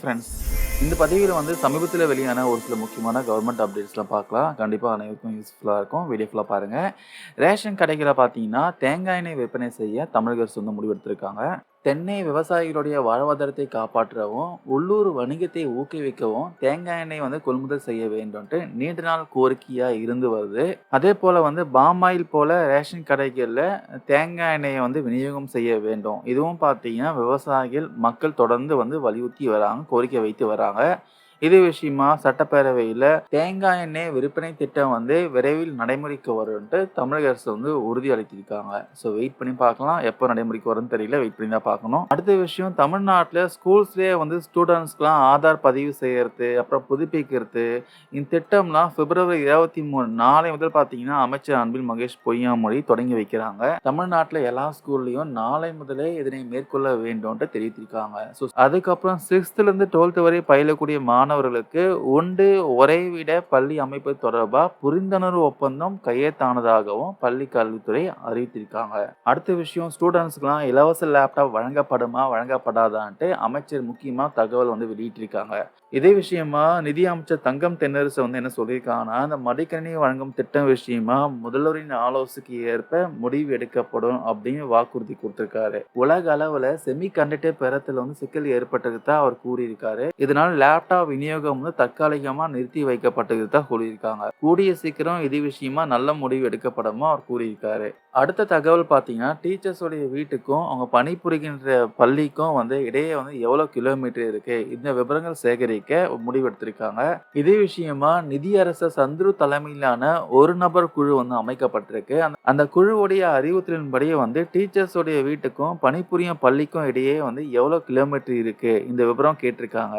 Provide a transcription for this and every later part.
Friends இந்த பதிவில் வந்து சமீபத்தில் வெளியான ஒரு சில முக்கியமான கவர்மெண்ட் அப்டேட்ஸ்லாம் பார்க்கலாம். கண்டிப்பாக அனைவருக்கும் யூஸ்ஃபுல்லாக இருக்கும். வீடியோ ஃபுல்லாக பாருங்கள் ரேஷன் கடைகளை பார்த்தீங்கன்னா தேங்காய் எண்ணெய் விற்பனை செய்ய தமிழக அரசு வந்து முடிவெடுத்திருக்காங்க. தென்னை விவசாயிகளுடைய வாழ்வாதாரத்தை காப்பாற்றவும் உள்ளூர் வணிகத்தை ஊக்குவிக்கவும் தேங்காய் எண்ணெய் வந்து கொள்முதல் செய்ய வேண்டும்ட்டு நீண்ட நாள் கோரிக்கையாக இருந்து வருது. அதே போல் வந்து பாமாயில் போல் ரேஷன் கடைகளில் தேங்காய் எண்ணெயை வந்து விநியோகம் செய்ய வேண்டும். இதுவும் பார்த்தீங்கன்னா விவசாயிகள் மக்கள் தொடர்ந்து வந்து வலியுறுத்தி வராங்க கோரிக்கை வைத்து வராங்க. இது விஷயமா சட்டப்பேரவையில் தேங்காய் எண்ணெய் விற்பனை திட்டம் வந்து விரைவில் நடைமுறைக்கு வரும்ன்ட்டு தமிழக அரசு வந்து உறுதி அளித்திருக்காங்க. ஸோ வெயிட் பண்ணி பார்க்கலாம். எப்போ நடைமுறைக்கு வரும்னு தெரியல. வெயிட் பண்ணி தான் பார்க்கணும். அடுத்த விஷயம் தமிழ்நாட்டில் ஸ்கூல்ஸ்லேயே வந்து ஸ்டூடெண்ட்ஸ்க்குலாம் ஆதார் பதிவு செய்கிறது அப்புறம் புதுப்பிக்கிறது. இந்த திட்டம்லாம் பிப்ரவரி இருபத்தி மூணு நாளை முதல் பார்த்தீங்கன்னா அமைச்சர் அன்பில் மகேஷ் பொய்யாமொழி தொடங்கி வைக்கிறாங்க. தமிழ்நாட்டில் எல்லா ஸ்கூல்லையும் நாளை முதலே இதனை மேற்கொள்ள வேண்டும்ன்ட்டு தெரிவித்திருக்காங்க. ஸோ அதுக்கப்புறம் சிக்ஸ்த்துலேருந்து டுவெல்த் வரை பயிலக்கூடிய மாணவர்களுக்கு ஒரே விட பள்ளி அமைப்பு தொடர்பாக புரிந்துணர்வு ஒப்பந்தம் கையெழுத்தானதாகவும் பள்ளி கல்வித்துறை அறிவித்திருக்காங்க. அடுத்த விஷயம் ஸ்டூடெண்ட்ஸ்க்குலாம் இலவச லேப்டாப் வழங்கப்படுமா வழங்கப்படாதான்ட்டு அமைச்சர் முக்கியமாக தகவல் வந்து வெளியிட்டிருக்காங்க. இதே விஷயமா நிதி அமைச்சர் தங்கம் தென்னரசு வந்து என்ன சொல்லியிருக்காங்கன்னா அந்த மடிக்கணினி வழங்கும் திட்டம் விஷயமா முதல்வரின் ஆலோசனைக்கு ஏற்ப முடிவு எடுக்கப்படும் அப்படின்னு வாக்குறுதி கொடுத்திருக்காரு. உலக அளவுல செமி கண்டக்டர் பெறத்தில் வந்து சிக்கல் ஏற்பட்டது அவர் கூறியிருக்காரு. இதனால் லேப்டாப் விநியோகம் வந்து தற்காலிகமாக நிறுத்தி வைக்கப்பட்டது தான் கூறியிருக்காங்க. கூடிய சீக்கிரம் இது விஷயமா நல்ல முடிவு எடுக்கப்படும் அவர் கூறியிருக்காரு. அடுத்த தகவல் பார்த்தீங்கன்னா டீச்சர்ஸோடைய வீட்டுக்கும் அவங்க பணிபுரிகின்ற பள்ளிக்கும் வந்து இடையே வந்து எவ்வளோ கிலோமீட்டர் இருக்கு இந்த விவரங்கள் சேகரிக்க முடிவெடுத்திருக்காங்க. இதே விஷயமா நிதியரசர் சந்துரு தலைமையிலான ஒரு நபர் குழு வந்து அமைக்கப்பட்டிருக்கு. அந்த அந்த குழுவுடைய அறிவுறுத்தலின்படியே வந்து டீச்சர்ஸோடைய வீட்டுக்கும் பணிபுரியும் பள்ளிக்கும் இடையே வந்து எவ்வளோ கிலோமீட்டர் இருக்கு இந்த விவரம் கேட்டிருக்காங்க.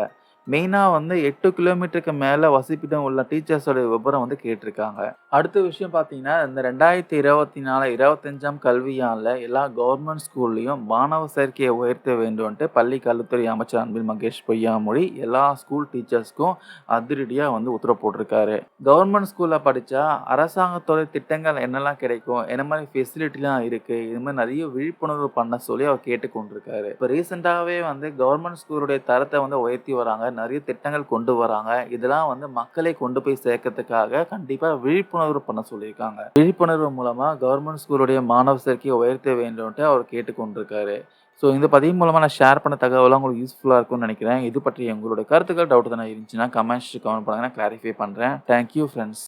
மெயினாக வந்து எட்டு கிலோமீட்டருக்கு மேலே வசிப்பிடம் உள்ள டீச்சர்ஸோட விபரம் வந்து கேட்டிருக்காங்க. அடுத்த விஷயம் பார்த்தீங்கன்னா இந்த ரெண்டாயிரத்தி இருபத்தி நாலு இருபத்தஞ்சாம் கல்வியாண்டில் எல்லா கவர்மெண்ட் ஸ்கூல்லையும் மாணவ சேர்க்கையை உயர்த்த வேண்டும்ன்ட்டு பள்ளி கல்வித்துறை அமைச்சர் அன்பில் மகேஷ் பொய்யாமொழி எல்லா ஸ்கூல் டீச்சர்ஸ்க்கும் அதிரடியாக வந்து உத்தரவு போட்டிருக்காரு. கவர்மெண்ட் ஸ்கூலில் படித்தா அரசாங்கத்தோட திட்டங்கள் என்னெல்லாம் கிடைக்கும்? என்ன மாதிரி ஃபெசிலிட்டிலாம் இருக்குது இது மாதிரி நிறைய விழிப்புணர்வு பண்ண சொல்லி அவர் கேட்டுக்கொண்டிருக்காரு. இப்போ ரீசெண்டாகவே வந்து கவர்மெண்ட் ஸ்கூலுடைய தரத்தை வந்து உயர்த்தி வராங்க. நிறைய திட்டங்கள் கொண்டு வராங்க. இதெல்லாம் வந்து மக்களை கொண்டு போய் சேர்க்கறதுக்காக கண்டிப்பாக விழிப்புணர்வு பண்ண சொல்லியிருக்காங்க. விழிப்புணர்வு மூலமாக கவர்மெண்ட் ஸ்கூலுடைய மாணவ சேர்க்கையை உயர்த்த வேண்டும்ட்டு அவர் கேட்டுக்கொண்டிருக்காரு. ஸோ இந்த பதிவு மூலமாக நான் ஷேர் பண்ண தகவலாம் உங்களுக்கு யூஸ்ஃபுல்லாக இருக்கும்னு நினைக்கிறேன். இது பற்றி உங்களோட கருத்துக்கள் டவுட் தானே இருந்துச்சுன்னா கமெண்ட்ஸ் கமெண்ட் பண்ணுங்கன்னா கிளாரிஃபை பண்ணுறேன் தேங்க்யூ ஃப்ரெண்ட்ஸ்